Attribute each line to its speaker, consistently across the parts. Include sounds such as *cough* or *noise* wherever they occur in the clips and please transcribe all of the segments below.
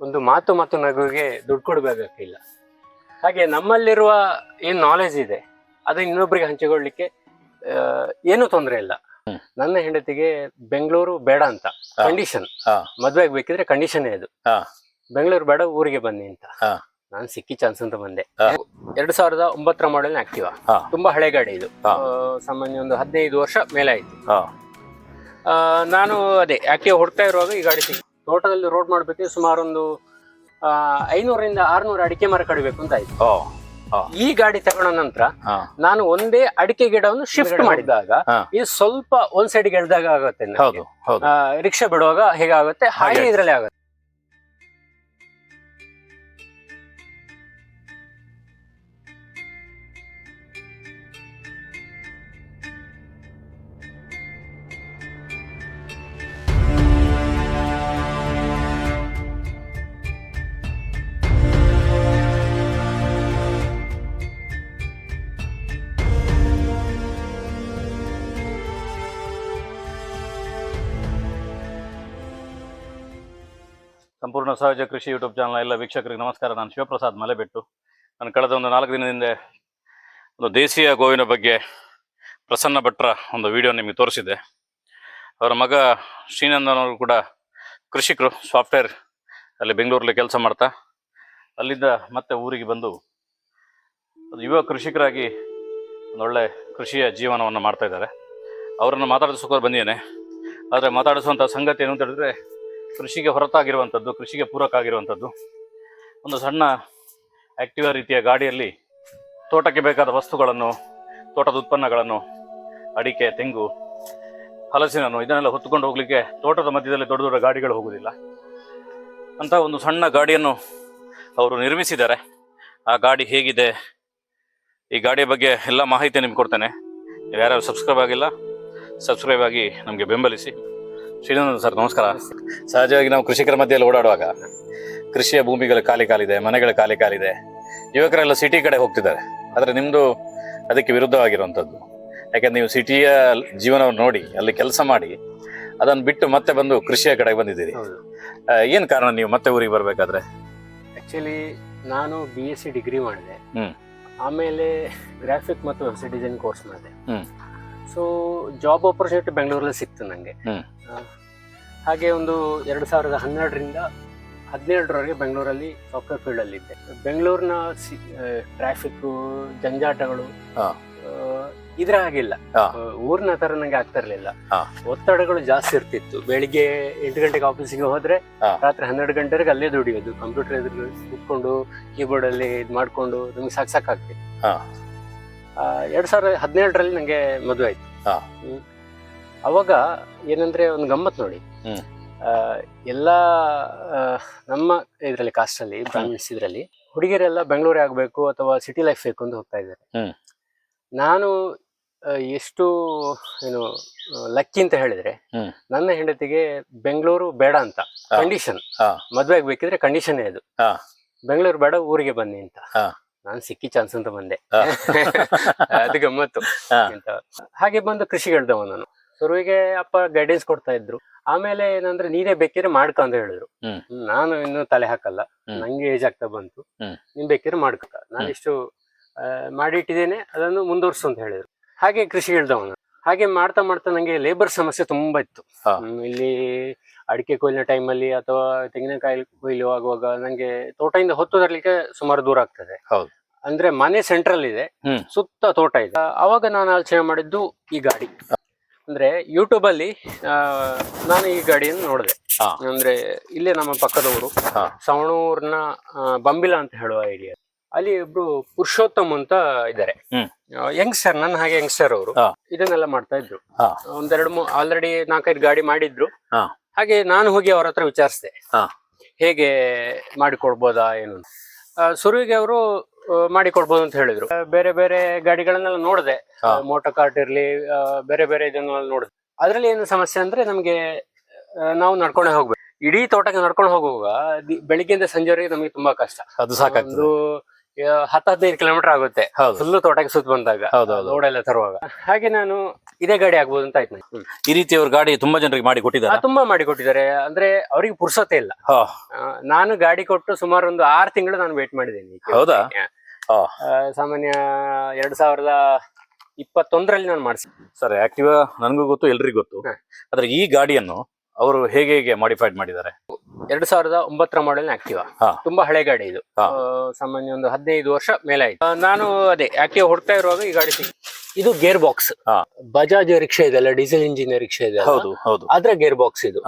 Speaker 1: ಒಂದು ಮಾತು ಮತ್ತು ನಗುವಿಗೆ ದುಡ್ಡು ಕೊಡಬೇಕಾಗಿಲ್ಲ. ಹಾಗೆ ನಮ್ಮಲ್ಲಿರುವ ಏನು ನಾಲೆಜ್ ಇದೆ ಅದು ಇನ್ನೊಬ್ಬರಿಗೆ ಹಂಚಿಕೊಳ್ಳಿಕ್ಕೆ ಏನು ತೊಂದರೆ ಇಲ್ಲ. ನನ್ನ ಹೆಂಡತಿಗೆ ಬೆಂಗಳೂರು ಬೇಡ ಅಂತ. ಕಂಡೀಷನ್ ಮದುವೆ ಆಗ್ಬೇಕಿದ್ರೆ ಕಂಡೀಷನ್ ಅದು. ಬೆಂಗಳೂರು ಬೇಡ ಊರಿಗೆ ಬನ್ನಿ ಅಂತ. ನಾನು ಸಿಕ್ಕಿ ಚಾನ್ಸ್ ಅಂತ ಬಂದೆ. ಎರಡ್ ಸಾವಿರದ ಒಂಬತ್ತರ ಮಾಡೆಲ್ ಆಕ್ಟಿವಾ. ತುಂಬಾ ಹಳೆ ಗಾಡಿ ಇದು. ಸಾಮಾನ್ಯ ಒಂದು ಹದಿನೈದು ವರ್ಷ ಮೇಲೆ ಆಯ್ತು. ನಾನು ಅದೇ ಆಕ್ಟಿವ್ ಹೊಡ್ತಾ ಇರುವಾಗ ಈ ಗಾಡಿ ಸಿಕ್ತು. ತೋಟದಲ್ಲಿ ರೋಡ್ ಮಾಡ್ಬೇಕು ಸುಮಾರು ಒಂದು ಐನೂರಿಂದ ಆರ್ನೂರು ಅಡಿಕೆ ಮರ ಕಡಿಬೇಕು ಅಂತ ಆಯ್ತು. ಈ ಗಾಡಿ ತಗೊಂಡ ನಂತರ ನಾನು ಒಂದೇ ಅಡಿಕೆ ಗಿಡವನ್ನು ಶಿಫ್ಟ್ ಮಾಡಿದಾಗ. ಇದು ಸ್ವಲ್ಪ ಒಂದ್ ಸೈಡ್ ಗೆಳೆದಾಗ ಆಗುತ್ತೆ ರಿಕ್ಷಾ ಬಿಡುವಾಗ ಹೇಗಾಗುತ್ತೆ? ಹಾಗೆ ಇದ್ರಲ್ಲಿ ಆಗುತ್ತೆ.
Speaker 2: ಸಂಪೂರ್ಣ ಸಹಜ ಕೃಷಿ ಯೂಟ್ಯೂಬ್ ಚಾನಲ್ ಎಲ್ಲ ವೀಕ್ಷಕರಿಗೆ ನಮಸ್ಕಾರ. ನಾನು ಶಿವಪ್ರಸಾದ್ ಮಲೆಬೆಟ್ಟು. ನಾನು ಕಳೆದ ಒಂದು ನಾಲ್ಕು ದಿನದಿಂದ ಒಂದು ದೇಶೀಯ ಗೋವಿನ ಬಗ್ಗೆ ಪ್ರಸನ್ನ ಭಟ್ರ ಒಂದು ವಿಡಿಯೋ ನಿಮಗೆ ತೋರಿಸಿದ್ದೆ. ಅವರ ಮಗ ಶ್ರೀನಂದನ್ ಅವರು ಕೂಡ ಕೃಷಿಕರು ಸಾಫ್ಟ್ವೇರ್ ಅಲ್ಲಿ ಬೆಂಗಳೂರಲ್ಲಿ ಕೆಲಸ ಮಾಡ್ತಾ, ಅಲ್ಲಿಂದ ಮತ್ತೆ ಊರಿಗೆ ಬಂದು ಯುವ ಕೃಷಿಕರಾಗಿ ಒಂದೊಳ್ಳೆ ಕೃಷಿಯ ಜೀವನವನ್ನು ಮಾಡ್ತಾ ಇದ್ದಾರೆ. ಅವರನ್ನು ಮಾತಾಡಿಸೋಕೆ ಬಂದಿದ್ದೇನೆ. ಆದರೆ ಮಾತಾಡಿಸುವಂಥ ಸಂಗತಿ ಏನು ಅಂತ ಹೇಳಿದ್ರೆ ಕೃಷಿಗೆ ಹೊರತಾಗಿರುವಂಥದ್ದು, ಕೃಷಿಗೆ ಪೂರಕ ಆಗಿರುವಂಥದ್ದು ಒಂದು ಸಣ್ಣ ಆ್ಯಕ್ಟಿವಾ ರೀತಿಯ ಗಾಡಿಯಲ್ಲಿ ತೋಟಕ್ಕೆ ಬೇಕಾದ ವಸ್ತುಗಳನ್ನು, ತೋಟದ ಉತ್ಪನ್ನಗಳನ್ನು, ಅಡಿಕೆ, ತೆಂಗು, ಹಲಸಿನನ್ನು ಇದನ್ನೆಲ್ಲ ಹೊತ್ತುಕೊಂಡು ಹೋಗಲಿಕ್ಕೆ ತೋಟದ ಮಧ್ಯದಲ್ಲಿ ದೊಡ್ಡ ದೊಡ್ಡ ಗಾಡಿಗಳು ಹೋಗುವುದಿಲ್ಲ ಅಂತ ಒಂದು ಸಣ್ಣ ಗಾಡಿಯನ್ನು ಅವರು ನಿರ್ಮಿಸಿದ್ದಾರೆ. ಆ ಗಾಡಿ ಹೇಗಿದೆ? ಈ ಗಾಡಿಯ ಬಗ್ಗೆ ಎಲ್ಲ ಮಾಹಿತಿ ನಿಮ್ಗೆ ಕೊಡ್ತೇನೆ. ಯಾರ್ಯಾರು ಸಬ್ಸ್ಕ್ರೈಬ್ ಆಗಿಲ್ಲ, ಸಬ್ಸ್ಕ್ರೈಬ್ ಆಗಿ ನಮಗೆ ಬೆಂಬಲಿಸಿ. ಶ್ರೀನಂದನ್ ಸರ್ ನಮಸ್ಕಾರ. ಸಹಜವಾಗಿ ನಾವು ಕೃಷಿಕರ ಮಧ್ಯೆಯಲ್ಲಿ ಓಡಾಡುವಾಗ ಕೃಷಿಯ ಭೂಮಿಗಳು ಖಾಲಿ ಖಾಲಿದೆ ಮನೆಗಳು ಖಾಲಿ ಖಾಲಿದೆ ಯುವಕರೆಲ್ಲ ಸಿಟಿ ಕಡೆ ಹೋಗ್ತಿದ್ದಾರೆ. ಆದರೆ ನಿಮ್ಮದು ಅದಕ್ಕೆ ವಿರುದ್ಧವಾಗಿರುವಂಥದ್ದು. ಯಾಕಂದ್ರೆ ನೀವು ಸಿಟಿಯ ಜೀವನವನ್ನು ನೋಡಿ ಅಲ್ಲಿ ಕೆಲಸ ಮಾಡಿ ಅದನ್ನು ಬಿಟ್ಟು ಮತ್ತೆ ಬಂದು ಕೃಷಿಯ ಕಡೆಗೆ ಬಂದಿದ್ದೀರಿ. ಏನು ಕಾರಣ ನೀವು ಮತ್ತೆ ಊರಿಗೆ ಬರಬೇಕಾದ್ರೆ?
Speaker 1: ಆ್ಯಕ್ಚುಲಿ ನಾನು ಬಿ ಎಸ್ ಸಿ ಡಿಗ್ರಿ ಮಾಡಿದೆ. ಆಮೇಲೆ ಗ್ರಾಫಿಕ್ ಮತ್ತು ವೆಬ್ಸೈಟ್ ಡಿಸೈನ್ ಕೋರ್ಸ್ ಮಾಡಿದೆ. ಸೊ ಜಾಬ್ ಆಪರ್ಚುನಿಟಿ ಬೆಂಗಳೂರಲ್ಲಿ ಸಿಕ್ತು ನನಗೆ. ಹಾಗೆ ಒಂದು ಎರಡು ಸಾವಿರದ ಹನ್ನೆರಡರಿಂದ ಹದಿನೇಳರವರೆಗೆ ಬೆಂಗಳೂರಲ್ಲಿ ಸಾಫ್ಟ್ವೇರ್ ಫೀಲ್ಡ್ ಅಲ್ಲಿ ಇದ್ದೆ. ಬೆಂಗಳೂರಿನ ಟ್ರಾಫಿಕ್ ಜಂಜಾಟಗಳು ಇದ್ರ ಹಾಗಿಲ್ಲ. ಊರಿನ ತರ ನಂಗೆ ಆಗ್ತಾ ಇರ್ಲಿಲ್ಲ. ಒತ್ತಡಗಳು ಜಾಸ್ತಿ ಇರ್ತಿತ್ತು. ಬೆಳಿಗ್ಗೆ ಎಂಟು ಗಂಟೆಗೆ ಆಫೀಸಿಗೆ ಹೋದ್ರೆ ರಾತ್ರಿ ಹನ್ನೆರಡು ಗಂಟೆವರೆಗೆ ಅಲ್ಲೇ ದುಡಿಯೋದು. ಕಂಪ್ಯೂಟರ್ ಎದುರು ಕೂತ್ಕೊಂಡು ಕೀಬೋರ್ಡ್ ಅಲ್ಲಿ ಇದು ಮಾಡ್ಕೊಂಡು ನಮ್ಗೆ ಸಾಕ್ ಸಾಕಾಗ್ತಿತ್ತು. ಎರಡ್ ಸಾವಿರದ ಹದಿನೇಳರಲ್ಲಿ ನಂಗೆ ಮದುವೆ ಆಯ್ತು. ಅವಾಗ ಏನಂದ್ರೆ ಒಂದು ಗಮ್ಮತ್ ನೋಡಿ. ಎಲ್ಲಾ ನಮ್ಮ ಇದರಲ್ಲಿ ಕಾಸ್ಟ್ ಅಲ್ಲಿ ಬ್ರಾಹ್ಮಿನ್ಸ್ ಇದರಲ್ಲಿ ಹುಡುಗಿಯರೆಲ್ಲ ಬೆಂಗಳೂರೇ ಆಗ್ಬೇಕು ಅಥವಾ ಸಿಟಿ ಲೈಫ್ ಬೇಕು ಅಂತ ಹೋಗ್ತಾ ಇದ್ದಾರೆ.
Speaker 2: ಹ್ಮ್.
Speaker 1: ನಾನು ಎಷ್ಟು ಏನು ಲಕ್ಕಿ ಅಂತ ಹೇಳಿದ್ರೆ ನನ್ನ ಹೆಂಡತಿಗೆ ಬೆಂಗಳೂರು ಬೇಡ ಅಂತ. ಕಂಡೀಷನ್ ಮದುವೆ ಆಗ್ಬೇಕಿದ್ರೆ ಕಂಡೀಷನ್ ಅದು.
Speaker 2: ಹಾ.
Speaker 1: ಬೆಂಗಳೂರು ಬೇಡ ಊರಿಗೆ ಬನ್ನಿ ಅಂತ. ನಾನು ಸಿಕ್ಕಿ ಚಾನ್ಸ್ ಅಂತ ಬಂದೆ. *laughs* ಅದು ಗಮ್ಮತ್ತು. ಅಂತ ಹಾಗೆ ಬಂದು ಕೃಷಿ ಹೇಳ್ದವ ನಾನು. ಶುರುವಿಗೆ ಅಪ್ಪ ಗೈಡೆನ್ಸ್ ಕೊಡ್ತಾ ಇದ್ರು. ಆಮೇಲೆ ಏನಂದ್ರೆ ನೀನೇ ಬೇಕಿದ್ರೆ ಮಾಡ್ಕ ಅಂತ ಹೇಳಿದ್ರು. ನಾನು ಇನ್ನು ತಲೆ ಹಾಕಲ್ಲ. ನಂಗೆ ಏಜ್ ಆಗ್ತಾ ಬಂತು. ನೀನ್ ಬೇಕಿದ್ರೆ ಮಾಡ್ಕ. ನಾನು
Speaker 2: ಹ್ಮ್.
Speaker 1: ಇಷ್ಟು ಆ, ಮಾಡಿಟ್ಟಿದ್ದೇನೆ ಅದನ್ನು ಮುಂದುವರ್ಸು ಅಂತ ಹೇಳಿದ್ರು. ಹಾಗೆ ಕೃಷಿ ಹೇಳ್ದವ ನಾನು. ಹಾಗೆ ಮಾಡ್ತಾ ಮಾಡ್ತಾ ನಂಗೆ ಲೇಬರ್ ಸಮಸ್ಯೆ ತುಂಬಾ ಇತ್ತು ಹ್ಮ್, ಇಲ್ಲಿ ಅಡಿಕೆ ಕೊಯ್ಲಿನ ಟೈಮಲ್ಲಿ ಅಥವಾ ತೆಂಗಿನಕಾಯಿ ಕೊಯ್ಲು ಆಗುವಾಗ ನಂಗೆ ತೋಟದಿಂದ ಹೊತ್ತು ತರಲಿಕ್ಕೆ ಸುಮಾರು ದೂರ ಆಗ್ತದೆ
Speaker 2: ಹೌದು.
Speaker 1: ಅಂದ್ರೆ ಮನೆ ಸೆಂಟ್ರಲ್ ಇದೆ
Speaker 2: ಹ್ಮ್.
Speaker 1: ಸುತ್ತ ತೋಟ ಇದೆ ಆ, ಅವಾಗ ನಾನು ಆಲೋಚನೆ ಮಾಡಿದ್ದು ಈ ಗಾಡಿ ಅಂದ್ರೆ ಯೂಟ್ಯೂಬ್ ಅಲ್ಲಿ ಆ, ನಾನು ಈ ಗಾಡಿಯನ್ನು ನೋಡಿದೆ
Speaker 2: ಹಾ.
Speaker 1: ಅಂದ್ರೆ ಇಲ್ಲೇ ನಮ್ಮ ಪಕ್ಕದವರು
Speaker 2: ಹಾ.
Speaker 1: ಸವಣೂರ್ನ ಆ, ಬಂಬಿಲ ಅಂತ ಹೇಳುವ ಏರಿಯಾ ಅಲ್ಲಿ ಒಬ್ರು ಪುರುಷೋತ್ತಮ್ ಅಂತ ಇದ್ದಾರೆ.
Speaker 2: ಯಂಗ್
Speaker 1: ಸರ್ ನನ್ನ ಹಾಗೆ ಯಂಗ್ಸ್ಟರ್ ಅವರು.
Speaker 2: ಹಾ.
Speaker 1: ಇದನ್ನೆಲ್ಲ ಮಾಡ್ತಾ ಇದ್ರು. ಒಂದೆರಡು ಆಲ್ರೆಡಿ ನಾಲ್ಕೈದು ಗಾಡಿ ಮಾಡಿದ್ರು. ಹಾಗೆ ನಾನು ಹೋಗಿ ಅವ್ರ ಹತ್ರ ವಿಚಾರಿಸಿದೆ. ಹೇಗೆ ಮಾಡಿಕೊಡ್ಬೋದಾ ಏನು ಸುರುವಿಗೆ ಅವರು ಮಾಡಿಕೊಡ್ಬೋದು ಅಂತ ಹೇಳಿದ್ರು. ಬೇರೆ ಬೇರೆ ಗಾಡಿಗಳನ್ನೆಲ್ಲ ನೋಡಿದೆ. ಮೋಟರ್ ಕಾರ್ಟ್ ಇರ್ಲಿ ಬೇರೆ ಬೇರೆ ಇದನ್ನೆಲ್ಲ ನೋಡಿದೆ. ಅದ್ರಲ್ಲಿ ಏನು ಸಮಸ್ಯೆ ಅಂದ್ರೆ ನಮಗೆ ನಾವು ನಡ್ಕೊಂಡೇ ಹೋಗ್ಬೇಕು. ಇಡೀ ತೋಟಕ್ಕೆ ನಡ್ಕೊಂಡು ಹೋಗುವಾಗ ಬೆಳಿಗ್ಗೆಯಿಂದ ಸಂಜೆವರೆಗೆ ನಮಗೆ ತುಂಬಾ ಕಷ್ಟ.
Speaker 2: ಅದು
Speaker 1: ಸಾಕು ಹತ್ತು ಹದಿನೈದು ಕಿಲೋಮೀಟರ್ ಆಗುತ್ತೆ ಫುಲ್ ತೋಟಕ್ಕೆ ಸುತ್ತ ಬಂದಾಗ
Speaker 2: ಹೌದು, ಹೌದು.
Speaker 1: ಲೋಡ್ ಎಲ್ಲ ತರುವಾಗ ಹಾಗೆ ನಾನು ಇದೇ ಗಾಡಿ ಆಗ್ಬೋದು ಅಂತ ಆಯ್ತು ನಂಗೆ.
Speaker 2: ಈ ರೀತಿ ಅವ್ರ ಗಾಡಿ ತುಂಬಾ ಜನರಿಗೆ ಮಾಡಿ
Speaker 1: ಆ,
Speaker 2: ಕೊಟ್ಟಿದ್ದಾರೆ
Speaker 1: ತುಂಬಾ ಮಾಡಿ ಕೊಟ್ಟಿದ್ದಾರೆ ಅಂದ್ರೆ ಅವರಿಗೆ ಪುರ್ಸತ್ತೆ ಇಲ್ಲ ಆ, ನಾನು ಗಾಡಿ ಕೊಟ್ಟು ಸುಮಾರು ಒಂದು ಆರು ತಿಂಗಳು ನಾನು ವೇಟ್ ಮಾಡಿದ್ದೇನೆ ಈ ಕೆಲ್ಸಕ್ಕೆ.
Speaker 2: ಹೌದಾ? ಹಾ.
Speaker 1: ಸಾಮಾನ್ಯ ಎರಡ್ ಸಾವಿರದ ಇಪ್ಪತ್ತೊಂದರಲ್ಲಿ ನಾನು ಮಾಡಿಸಿ
Speaker 2: ಸರ್ ಆಕ್ಟಿವಾ ನನಗೂ ಗೊತ್ತು ಎಲ್ರಿಗೂ ಗೊತ್ತು
Speaker 1: ಹಾ.
Speaker 2: ಆದ್ರೆ ಈ ಗಾಡಿಯನ್ನು ಅವರು ಹೇಗೆ ಹೇಗೆ ಮಾಡಿಫೈಡ್ ಮಾಡಿದ್ದಾರೆ
Speaker 1: ಎರಡ್ ಸಾವಿರದ ಒಂಬತ್ತರ ಮಾಡೆಲ್ ಆಕ್ಟಿವಾ ತುಂಬಾ ಹಳೆ ಗಾಡಿ ಇದು. ಸಾಮಾನ್ಯ ಒಂದು ಹದಿನೈದು ವರ್ಷ ಮೇಲೆ ಆಯ್ತು. ನಾನು ಅದೇ ಆಕ್ಟಿವ್ ಹೊಡ್ತಾ ಇರುವಾಗ ಈ ಗಾಡಿ. ಇದು ಗೇರ್ ಬಾಕ್ಸ್. ಬಜಾಜ್ ರಿಕ್ಷಾ ಇದೆಲ್ಲ ಡೀಸೆಲ್ ಇಂಜಿನ್ ರಿಕ್ಷಾ ಇದೆ
Speaker 2: ಹೌದು ಹೌದು.
Speaker 1: ಅದ್ರ ಗೇರ್ ಬಾಕ್ಸ್ ಇದು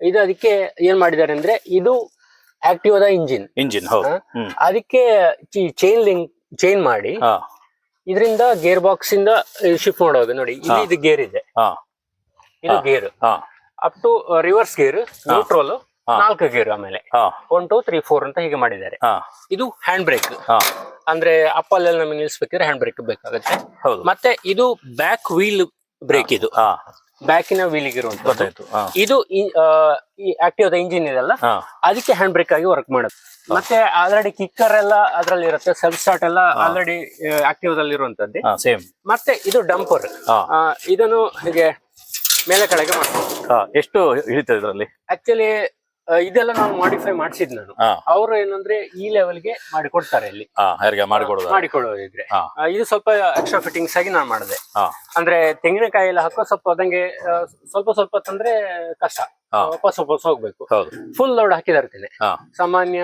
Speaker 1: ಇದು ಅದಕ್ಕೆ ಏನ್ ಮಾಡಿದ್ದಾರೆ ಅಂದ್ರೆ ಇದು ಆಕ್ಟಿವಾದ ಇಂಜಿನ್
Speaker 2: ಇಂಜಿನ್.
Speaker 1: ಅದಕ್ಕೆ ಚೈನ್ ಲಿಂಕ್ ಚೈನ್ ಮಾಡಿ ಇದರಿಂದ ಗೇರ್ ಬಾಕ್ಸ್ ಇಂದ ಶಿಫ್ಟ್ ಮಾಡುವಾಗ ನೋಡಿ ಇಲ್ಲಿ ಇದು ಗೇರ್ ಇದೆ. ಇದು gear up to reverse gear neutral. ನಾಲ್ಕು ಗೇರ್ ಆಮೇಲೆ. ಒನ್ ಟೂ ತ್ರೀ ಫೋರ್ ಅಂತ ಹೀಗೆ ಮಾಡಿದ್ದಾರೆ. ಇದು ಹ್ಯಾಂಡ್ ಬ್ರೇಕ್ ಅಂದ್ರೆ ಅಪ್ಪಲ್ಲೆಲ್ಲ ನಮಗೆ ನಿಲ್ಸ್ಬೇಕಿದ್ರೆ ಹ್ಯಾಂಡ್ ಬ್ರೇಕ್ ಬೇಕಾಗುತ್ತೆ.
Speaker 2: ಹೌದು.
Speaker 1: ಮತ್ತೆ ಇದು ಬ್ಯಾಕ್ ವೀಲ್ ಬ್ರೇಕ್ ಇದು. ಬ್ಯಾಕಿನ ವೀಲಿಗೆ ಇರುವಂತ
Speaker 2: ಗೊತ್ತಾಯ್ತು.
Speaker 1: ಇದು ಆಕ್ಟಿವ್ ಇಂಜಿನ್ ಇದೆಲ್ಲ ಅದಕ್ಕೆ ಹ್ಯಾಂಡ್ ಬ್ರೇಕ್ ಆಗಿ ವರ್ಕ್ ಮಾಡುತ್ತೆ ಮತ್ತೆ ಆಲ್ರೆಡಿ ಕಿಕ್ಕರ್ ಎಲ್ಲ ಅದ್ರಲ್ಲಿ ಇರುತ್ತೆ ಸೆಲ್ಫ್ ಸ್ಟಾರ್ಟ್ ಎಲ್ಲ ಆಲ್ರೆಡಿ ಆಕ್ಟಿವ್ ದಲ್ಲಿ ಇರುವಂತದ್ದೇ
Speaker 2: ಸೇಮ್
Speaker 1: ಮತ್ತೆ ಇದು ಡಂಪರ್ ಇದನ್ನು ಹೀಗೆ ಮೇಲೆ ಕಡೆಗೆ ಮಾಡ್ಬೋದು.
Speaker 2: ಎಷ್ಟು ಹಿಡಿತದೆ ಇದರಲ್ಲಿ?
Speaker 1: ಆಕ್ಚುಲಿ ಇದೆಲ್ಲ ನಾನು ಮಾಡಿಫೈ ಮಾಡಿಸಿದ್ ನಾನು.
Speaker 2: ಹಾ.
Speaker 1: ಅವರು ಏನಂದ್ರೆ ಈ ಲೆವೆಲ್ಗೆ ಮಾಡಿಕೊಡ್ತಾರೆ ಇಲ್ಲಿ.
Speaker 2: ಹಾ ಯಾರಿಗೆ ಮಾಡಿಕೊಡೋದು.
Speaker 1: ಮಾಡಿಕೊಡೋದಿದ್ರೆ.
Speaker 2: ಹಾ.
Speaker 1: ಆ, ಇದು ಸ್ವಲ್ಪ ಎಕ್ಸ್ಟ್ರಾ ಫಿಟ್ಟಿಂಗ್ಸ್ ಆಗಿ ನಾನು ಮಾಡಿದೆ.
Speaker 2: ಹಾ.
Speaker 1: ಅಂದ್ರೆ ತೆಂಗಿನಕಾಯಿ ಎಲ್ಲ ಹಾಕೋ ಸ್ವಲ್ಪ ಅದಂಗೆ ಆ, ಸ್ವಲ್ಪ ಸ್ವಲ್ಪ ತಂದ್ರೆ ಕಷ್ಟ.
Speaker 2: ಹಾ.
Speaker 1: ವಾಪಸ್ ವಾಪಸ್ ಹೋಗ್ಬೇಕು.
Speaker 2: ಹೌದು.
Speaker 1: ಫುಲ್ ಲೋಡ್ ಹಾಕಿದಿರ್ತೇನೆ
Speaker 2: ಹಾ.
Speaker 1: ಸಾಮಾನ್ಯ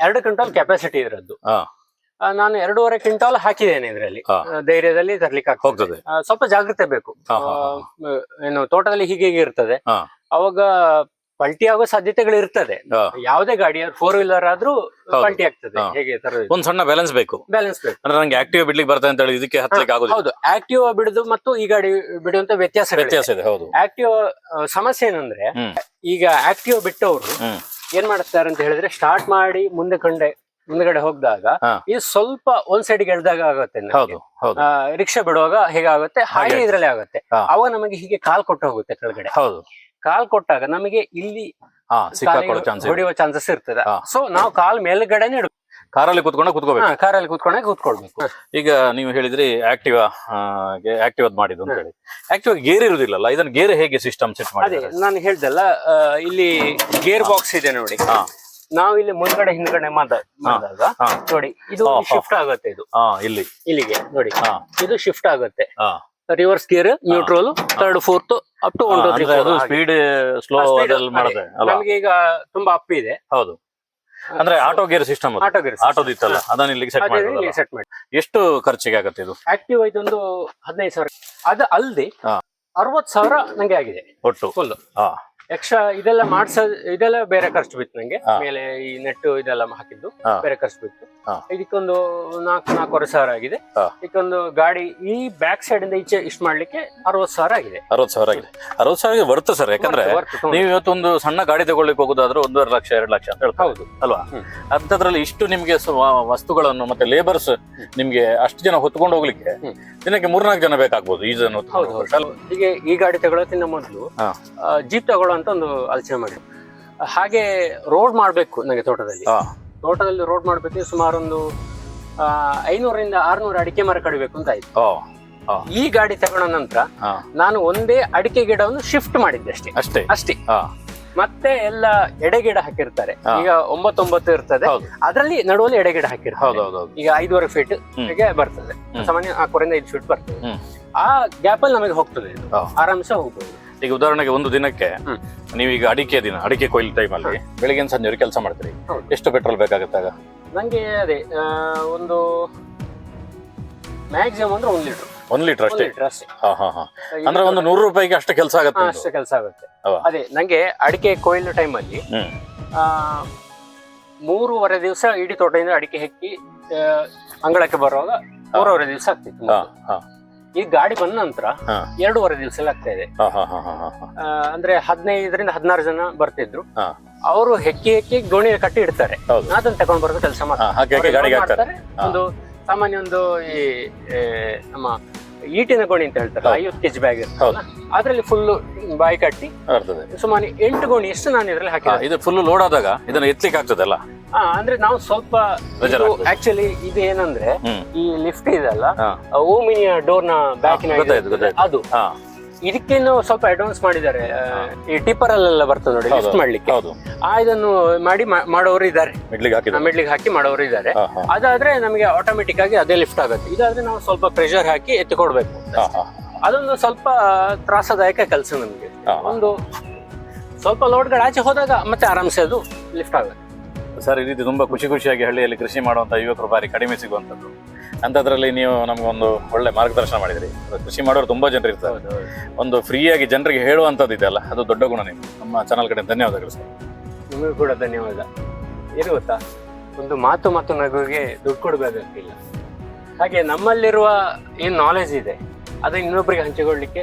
Speaker 1: ಎರಡು ಕ್ವಿಂಟಾಲ್ ಕೆಪಾಸಿಟಿ ಇರೋದು.
Speaker 2: ಹಾ.
Speaker 1: ಆ, ನಾನು ಎರಡೂವರೆ ಕ್ವಿಂಟಾಲ್ ಹಾಕಿದ್ದೇನೆ ಇದರಲ್ಲಿ.
Speaker 2: ಹಾ.
Speaker 1: ಧೈರ್ಯದಲ್ಲಿ ತರ್ಲಿಕ್ಕೆ ಆಗ್ತದೆ.
Speaker 2: ಹೋಗ್ತದೆ.
Speaker 1: ಆ, ಸ್ವಲ್ಪ ಜಾಗ್ರತೆ ಬೇಕು.
Speaker 2: ಹಾ, ಹಾ,
Speaker 1: ಆ, ಏನು ತೋಟದಲ್ಲಿ ಹೀಗೆ ಹೀಗೆ ಇರ್ತದೆ.
Speaker 2: ಹಾ.
Speaker 1: ಅವಾಗ ಪಲ್ಟಿ ಆಗೋ ಸಾಧ್ಯತೆಗಳು ಇರ್ತದೆ. ಯಾವುದೇ ಗಾಡಿ ಫೋರ್ ವೀಲರ್ ಆದ್ರೂ ಪಲ್ಟಿ ಆಗ್ತದೆ. ಹೇಗೆ ಒಂದು
Speaker 2: ಒಂದ್ ಸಣ್ಣ ಬ್ಯಾಲೆನ್ಸ್ ಬೇಕು.
Speaker 1: ಬ್ಯಾಲೆನ್ಸ್ ಬೇಕು.
Speaker 2: ಅಂದ್ರೆ ನಂಗೆ ಆಕ್ಟಿವ್ ಬಿಡ್ಲಿಕ್ಕೆ ಬರ್ತದೆ ಅಂತ ಹೇಳಿ ಇದಕ್ಕೆ ಹತ್ತಲಿಕ್ಕೆ ಆಗುದು
Speaker 1: ಹೌದು. ಆಕ್ಟಿವ್ ಬಿಡುದು ಮತ್ತು ಈ ಗಾಡಿ ಬಿಡುವಂತ ವ್ಯತ್ಯಾಸ
Speaker 2: ವ್ಯತ್ಯಾಸ ಇದೆ ಹೌದು.
Speaker 1: ಆಕ್ಟಿವ್ ಸಮಸ್ಯೆ ಏನಂದ್ರೆ ಈಗ ಆಕ್ಟಿವ್ ಬಿಟ್ಟವರು ಏನ್ ಮಾಡ್ತಾರೆ ಅಂತ ಹೇಳಿದ್ರೆ ಸ್ಟಾರ್ಟ್ ಮಾಡಿ ಮುಂದೆ ಕಂಡೆ ಮುಂದ್ಗಡೆ ಹೋಗ್ದಾಗ. ಇದು ಸ್ವಲ್ಪ ಒಂದ್ ಸೈಡ್ ಎಳ್ದಾಗ ಆಗುತ್ತೆ ರಿಕ್ಷಾ ಬಿಡುವಾಗ ಹೇಗಾಗುತ್ತೆ? ಹಾಗೆ
Speaker 2: ಇದ್ರಲ್ಲೇ
Speaker 1: ಇದ್ರಲ್ಲಿ ಆಗುತ್ತೆ. ಅವಾಗ ನಮಗೆ ಹೀಗೆ ಕಾಲ್ ಕೊಟ್ಟು ಹೋಗುತ್ತೆ ಕೆಳಗಡೆ.
Speaker 2: ಹೌದು.
Speaker 1: ಕಾಲ್ ಕೊಟ್ಟಾಗ ನಮಗೆ ಇಲ್ಲಿ ಹೊಡೆಯುವ ಚಾನ್ಸಸ್ ಇರ್ತದೆ. ಸೊ ನಾವು ಕಾಲ್ ಮೇಲ್ಗಡೆನೆ ಇಡಬೇಕು
Speaker 2: ಕಾರಲ್ಲಿ ಕುತ್ಕೊಂಡ ಕುತ್ಕೋಬೇಕು.
Speaker 1: ಕಾರಲ್ಲಿ ಕುತ್ಕೊಂಡ ಕುತ್ಕೊಳ್ಬೇಕು.
Speaker 2: ಈಗ ನೀವು ಹೇಳಿದ್ರಿ ಆಕ್ಟಿವಾ ಆಕ್ಟಿವ್ ಮಾಡಿದ್ದು ಅಂತ ಹೇಳಿ. ಆಕ್ಟಿವ್ ಗೇರ್ ಇರುದಿಲ್ಲ ಇದನ್ನ ಗೇರ್ ಹೇಗೆ ಸಿಸ್ಟಮ್ ಸೆಟ್ ಮಾಡಿದ್ದಾರೆ?
Speaker 1: ನಾನು ಹೇಳ್ದಲ್ಲ ಇಲ್ಲಿ ಗೇರ್ ಬಾಕ್ಸ್ ಇದೆ ನೋಡಿ.
Speaker 2: ಹಾ.
Speaker 1: ನಾವು ಇಲ್ಲಿ ಮುಂದ್ಗಡೆ ಹಿಂದ್ಗಡೆ ಮಾಡ- ಮಾಡಿದಾಗ ನೋಡಿ ಇದು. ಶಿಫ್ಟ್ ಆಗುತ್ತೆ ಇದು.
Speaker 2: ಇಲ್ಲಿ.
Speaker 1: ಇಲ್ಲಿಗೆ ನೋಡಿ.
Speaker 2: ಹಾ.
Speaker 1: ಇದು ಶಿಫ್ಟ್ ಆಗುತ್ತೆ.
Speaker 2: ಹಾ.
Speaker 1: Reverse gear neutral third fourth up to one two three
Speaker 2: speed slow ಮಾಡುತ್ತೆ
Speaker 1: ನಮಗೆ ಈಗ ತುಂಬಾ ಅಪ್ ಇದೆ.
Speaker 2: ಹೌದು. ಅಂದ್ರೆ auto gear system
Speaker 1: auto gear
Speaker 2: auto ಇತ್ತಲ್ಲ ಅದನ್ನ ಇಲ್ಲಿಗೆ ಸೆಟ್ ಮಾಡಿ
Speaker 1: ಸೆಟ್ ಮಾಡಿ.
Speaker 2: ಎಷ್ಟು ಖರ್ಚಿಗೆ ಆಗುತ್ತೆ ಇದು?
Speaker 1: ಆಕ್ಟಿವ್ ಇದೊಂದು ಹದಿನೈದು ಸಾವಿರ. ಅದು ಅಲ್ಲದೆ. ಅರವತ್ ಸಾವಿರ ನಂಗೆ ಆಗಿದೆ.
Speaker 2: ಒಟ್ಟು?
Speaker 1: ಫುಲ್
Speaker 2: ಹಾ.
Speaker 1: ಎಕ್ಸ್ಟ್ರಾ ಇದೆಲ್ಲ ಮಾಡ್ಸ ಇದೆಲ್ಲ ಬೇರೆ ಖರ್ಚು ಬಿತ್ತು ನಂಗೆ. ಮೇಲೆ ಈ ನೆಟ್ ಇದೆಲ್ಲ ಹಾಕಿದ್ದು. ಬೇರೆ ಖರ್ಚು ಬಿತ್ತು. ಇದಕ್ಕೊಂದು ನಾಲ್ಕು ನಾಲ್ಕೂವರೆ ಸಾವಿರ ಆಗಿದೆ. ಇದಕ್ಕೊಂದು ಗಾಡಿ ಈ ಬ್ಯಾಕ್ ಸೈಡ್ ಇಂದ ಈಚೆ ಇಷ್ಟು ಮಾಡ್ಲಿಕ್ಕೆ ಅರವತ್ ಸಾವಿರ ಆಗಿದೆ.
Speaker 2: ಅರವತ್ತು ಸಾವಿರ ಆಗಿದೆ. ಅರವತ್ತು ಸಾವಿರ ಬರುತ್ತೆ ಸರ್ ಯಾಕಂದ್ರೆ ನೀವು ಇವತ್ತೊಂದು ಸಣ್ಣ ಗಾಡಿ ತಗೊಳ್ಳಿಕ್ಕೆ ಹೋಗೋದಾದ್ರೆ ಒಂದೂವರೆ ಲಕ್ಷ ಎರಡು ಲಕ್ಷ ಅಂತ
Speaker 1: ಹೌದು.
Speaker 2: ಅಲ್ವಾ?
Speaker 1: ಅಂತದ್ರಲ್ಲಿ
Speaker 2: ಅಂಥದ್ರಲ್ಲಿ ಇಷ್ಟು ನಿಮ್ಗೆ ವಸ್ತುಗಳನ್ನು ಮತ್ತೆ ಲೇಬರ್ಸ್ ನಿಮ್ಗೆ ಅಷ್ಟು ಜನ ಹೊತ್ಕೊಂಡು ಹೋಗ್ಲಿಕ್ಕೆ. ದಿನಕ್ಕೆ ಮೂರ್ನಾಲ್ಕು ಜನ ಬೇಕಾಗ್ಬೋದು ಈ
Speaker 1: ಹೌದು ಹೀಗೆ ಈ ಗಾಡಿ ತಗೊಳ್ಳೋಕ್ಕಿಂತ ಮೊದಲು. ಜೀಪ್ ತಗೊಳ್ಳೋ ಅಂತ ಒಂದು ಆಲೋಚನೆ ಮಾಡಿ ಹಾಗೆ ರೋಡ್ ಮಾಡಬೇಕು ನನಗೆ ತೋಟದಲ್ಲಿ. ತೋಟದಲ್ಲಿ ರೋಡ್ ಮಾಡಬೇಕು ಸುಮಾರೊಂದು ಒಂದು ಐನೂರರಿಂದ ಆರ್ನೂರು ಅಡಿಕೆ ಮರ ಕಡಿಬೇಕು ಅಂತ ಆಯ್ತು. ಈ ಗಾಡಿ ತಗೊಂಡ ನಂತರ ನಾನು ಒಂದೇ ಅಡಿಕೆ ಗಿಡವನ್ನು ಶಿಫ್ಟ್ ಮಾಡಿದ್ದೆ ಅಷ್ಟೇ.
Speaker 2: ಅಷ್ಟೇ.
Speaker 1: ಅಷ್ಟೇ. ಮತ್ತೆ ಎಲ್ಲ ಎಡೆಗಿಡ ಹಾಕಿರ್ತಾರೆ. ಈಗ ಒಂಬತ್ತೊಂಬತ್ತು ಇರ್ತದೆ. ಅದರಲ್ಲಿ ನಡುವಲ್ಲಿ ಎಡೆಗಿಡ ಹಾಕಿರ್ತಾರೆ. ಈಗ ಐದೂವರೆ ಫೀಟ್ ಹೀಗೆ ಬರ್ತದೆ. ಸಾಮಾನ್ಯ ನಾಲ್ಕೂರಿಂದ ಐದು ಫೀಟ್ ಬರ್ತದೆ. ಆ ಗ್ಯಾಪ್ ಅಲ್ಲಿ ನಮಗೆ ಹೋಗ್ತದೆ. ಆರಾಮ್ಸೆ ಹೋಗ್ಬೋದು.
Speaker 2: ಈಗ ಉದಾಹರಣೆಗೆ ಒಂದು ದಿನಕ್ಕೆ. ನೀವೀಗ ಅಡಿಕೆ ದಿನ ಅಡಿಕೆ ಕೊಯ್ಲು ಟೈಮಲ್ಲಿ ಬೆಳಿಗ್ಗೆ ಸಂಜೆ ಕೆಲಸ ಮಾಡ್ತೀರಿ. ಎಷ್ಟು ಪೆಟ್ರೋಲ್ ಬೇಕಾಗುತ್ತೆ ಆಗ?
Speaker 1: ನಂಗೆ ಅದೇ ಒಂದು ಮ್ಯಾಕ್ಸಿಮಮ್ ಅಂದ್ರೆ ಒಂದ್ ಲೀಟರ್
Speaker 2: ಒಂದ್ ಲೀಟರ್ ಅಷ್ಟೇ? ಹಾ ಹಾ ಹಾ. ಅಂದ್ರೆ ಒಂದು ನೂರು ರೂಪಾಯಿಗೆ ಅಷ್ಟು ಕೆಲಸ ಆಗುತ್ತೆ
Speaker 1: ಅಷ್ಟೇ ಕೆಲಸ ಆಗುತ್ತೆ? ಅದೇ ನಂಗೆ ಅಡಿಕೆ ಕೊಯ್ಲು ಟೈಮಲ್ಲಿ ಮೂರುವರೆ ದಿವಸ ಇಡೀ ತೋಟದಿಂದ ಅಡಿಕೆ ಹೆಕ್ಕಿ ಅಂಗಳಕ್ಕೆ ಬರುವಾಗ ಮೂರುವರೆ ದಿವಸ ಆಗ್ತಿತ್ತು ಈ ಗಾಡಿ ಬಂದ ನಂತರ ಎರಡೂವರೆ ದಿವಸ ಆಗ್ತಾ ಇದೆ. ಆ, ಅಂದ್ರೆ ಹದಿನೈದರಿಂದ ಹದಿನಾರು ಜನ ಬರ್ತಿದ್ರು. ಅವರು ಹೆಕ್ಕಿ ಹೆಕ್ಕಿ ಗೋಣಿ ಕಟ್ಟಿ ಇಡ್ತಾರೆ.
Speaker 2: ಹೌದು.
Speaker 1: ಅದನ್ನ ತಗೊಂಡ್ ಬರೋದು ಕೆಲಸ
Speaker 2: ಹಾ, ಹಾಕಿ ಹಾಕಿ ಗಾಡಿಗೆ ಹಾಕ್ತಾರೆ. ಹಾ.
Speaker 1: ಒಂದು ಸಾಮಾನ್ಯ ಒಂದು ಈ ಏ, ನಮ್ಮ ಈಟಿನ ಗೋಣಿ ಅಂತ ಹೇಳ್ತಾರೆ
Speaker 2: ಹೌದು.
Speaker 1: ಐವತ್ತು ಕೆಜಿ ಬ್ಯಾಗ್ ಇರ್ತಲ್ಲ ಅದ್ರಲ್ಲಿ ಫುಲ್ ಬಾಯಿ ಕಟ್ಟಿ
Speaker 2: ಬರ್ತದೆ
Speaker 1: ಸುಮಾರು ಎಂಟು ಗೋಣಿ ಎಷ್ಟು ನಾನು ಇದ್ರಲ್ಲಿ
Speaker 2: ಹಾ,
Speaker 1: ಹಾಕಿದೆ
Speaker 2: ಇದು ಫುಲ್ ಲೋಡ್ ಆದಾಗ ಇದನ್ನ ಎತ್ತಲಿಕ್ಕೆ ಆಗ್ತದಲ್ಲ?
Speaker 1: ಹಾ ಅಂದ್ರೆ ನಾವು ಸ್ವಲ್ಪ. ಆಕ್ಚುಲಿ ಇದು ಏನಂದ್ರೆ
Speaker 2: ಹ್ಮ್.
Speaker 1: ಈ ಲಿಫ್ಟ್ ಇದೆಲ್ಲ
Speaker 2: ಹಾ.
Speaker 1: ಓಮಿನಿಯ ಡೋರ್ನ
Speaker 2: ಬ್ಯಾಕ್ ಗೊತ್ತಾಯ್ತು, ಗೊತ್ತಾಯ್ತು.
Speaker 1: ಅದು.
Speaker 2: ಹಾ.
Speaker 1: ಇದಕ್ಕೇನು ಸ್ವಲ್ಪ ಅಡ್ವಾನ್ಸ್ ಮಾಡಿದ್ದಾರೆ ಆ, ಈ ಟಿಪ್ಪರ್ ಅಲ್ಲೆಲ್ಲ ಬರ್ತದೆ ನೋಡಿ ಲಿಫ್ಟ್ ಮಾಡ್ಲಿಕ್ಕೆ.
Speaker 2: ಹೌದು.
Speaker 1: ಆ ಇದನ್ನು ಮಾಡಿ ಮಾ- ಮಾಡೋರು ಇದ್ದಾರೆ.
Speaker 2: ಮಿಡ್ಲಿಗೆ
Speaker 1: ಮಿಡ್ಲಿಗೆ ಹಾಕಿ ಮಾಡೋರು ಇದ್ದಾರೆ.
Speaker 2: ಹಾ ಹಾ.
Speaker 1: ಅದಾದ್ರೆ ನಮಗೆ ಆಟೋಮೆಟಿಕ್ ಆಗಿ ಅದೇ ಲಿಫ್ಟ್ ಆಗುತ್ತೆ. ಇದಾದ್ರೆ ನಾವು ಸ್ವಲ್ಪ ಪ್ರೆಷರ್ ಹಾಕಿ ಎತ್ತಿಕೊಡ್ಬೇಕು
Speaker 2: ಹಾ ಹಾ.
Speaker 1: ಅದೊಂದು ಸ್ವಲ್ಪ ತ್ರಾಸದಾಯಕ ಕೆಲಸ ನಮಗೆ.
Speaker 2: ಹಾ.
Speaker 1: ಒಂದು ಸ್ವಲ್ಪ ಲೋಡ್ಗಳು ಆಚೆ ಹೋದಾಗ ಮತ್ತೆ ಆರಾಮ್ಸೆ ಅದು ಲಿಫ್ಟ್ ಆಗುತ್ತೆ.
Speaker 2: ಸರ್ ಈ ರೀತಿ ತುಂಬಾ ಖುಷಿ ಖುಷಿಯಾಗಿ ಹಳ್ಳಿಯಲ್ಲಿ ಕೃಷಿ ಮಾಡುವಂಥ ಯುವಕರು ಬಾರಿ ಕಡಿಮೆ ಸಿಗುವಂಥದ್ದು. ಅಂಥದ್ರಲ್ಲಿ ನೀವು ನಮಗೊಂದು ಒಳ್ಳೆ ಮಾರ್ಗದರ್ಶನ ಮಾಡಿದ್ರಿ. ಕೃಷಿ ಮಾಡೋರು ತುಂಬ ಜನರು ಇರ್ತಾರೆ. ಒಂದು ಫ್ರೀಯಾಗಿ ಜನರಿಗೆ ಹೇಳುವಂಥದ್ದು ಇದೆಯಲ್ಲ ಅದು ದೊಡ್ಡ ಗುಣ ನೀವು ನಮ್ಮ ಚಾನಲ್ ಕಡೆ ಧನ್ಯವಾದಗಳು ಸರ್.
Speaker 1: ನಿಮಗೂ ಕೂಡ ಧನ್ಯವಾದ. ಏನು ಗೊತ್ತಾ? ಒಂದು ಮಾತು ಮತ್ತು ನಗುವಿಗೆ ದುಡ್ಡು ಕೊಡಬೇಕಾಗಿಲ್ಲ ಹಾಗೆ ನಮ್ಮಲ್ಲಿರುವ ಏನು ನಾಲೆಜ್ ಇದೆ ಅದು ಇನ್ನೊಬ್ಬರಿಗೆ ಹಂಚಿಕೊಳ್ಳಿಕ್ಕೆ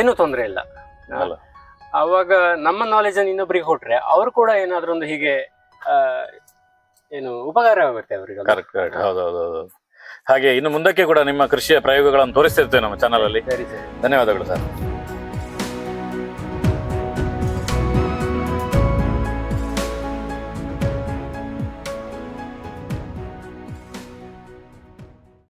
Speaker 1: ಏನೂ ತೊಂದರೆ ಇಲ್ಲ. ಅವಾಗ ನಮ್ಮ ನಾಲೆಜನ್ನು ಇನ್ನೊಬ್ಬರಿಗೆ ಕೊಟ್ರೆ ಅವರು ಕೂಡ ಏನಾದರೂ ಒಂದು ಹೀಗೆ ಏನು ಉಪಕಾರ ಆಗುತ್ತೆ ಅವರಿಗೆ.
Speaker 2: ಕರೆಕ್ಟ್ ಕರೆಕ್ಟ್ ಹೌದು ಹೌದು ಹೌದು. ಹಾಗೆ ಇನ್ನು ಮುಂದಕ್ಕೆ ಕೂಡ ನಿಮ್ಮ ಕೃಷಿಯ ಪ್ರಯೋಗಗಳನ್ನು ತೋರಿಸ್ತಿರ್ತೇವೆ ನಮ್ಮ ಚಾನಲಲ್ಲಿ
Speaker 1: ಸರಿ ಸರಿ.
Speaker 2: ಧನ್ಯವಾದಗಳು ಸರ್.